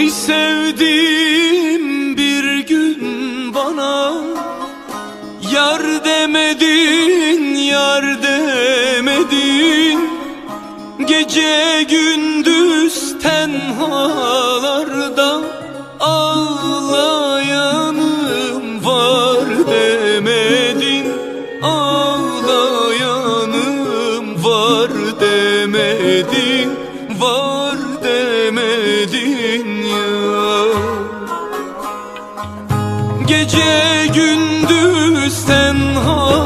Geldim bir gün bana Yar demedin, yar demedin. Gece gündüz tenhalarda Var demedin ya. Gece gündüz tenhalarda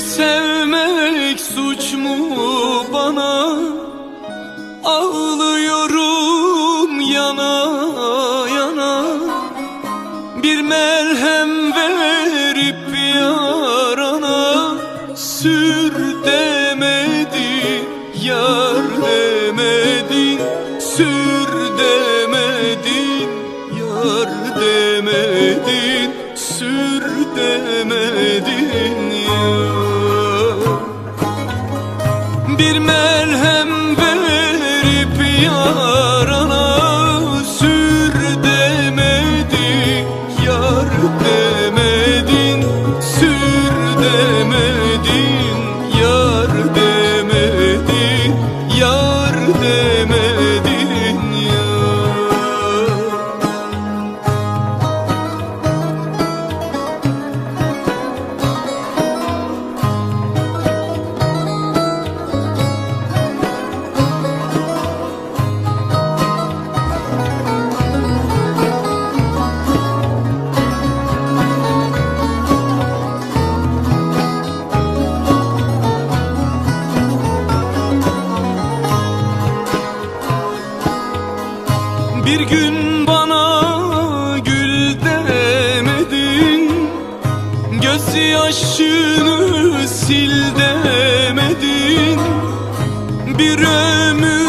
sevmek suç mu bana? Ağlıyorum yana yana. Bir merhem verip yarana Sür demedi yar demedin Sür demedin yar demedin Sür demedin ya bir merhem Bir gün bana gül demedin Gözyaşını sil demedin. Bir ömür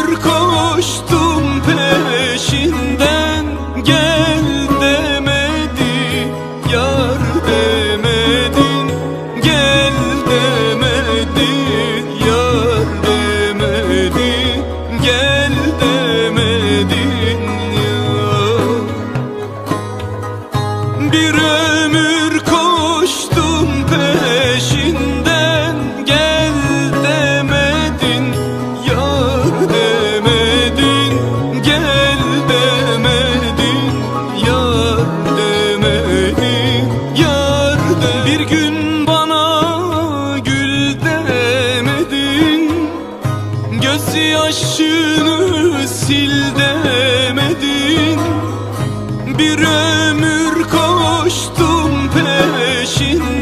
Gözyaşını sil demedin. Bir ömür koştum peşinden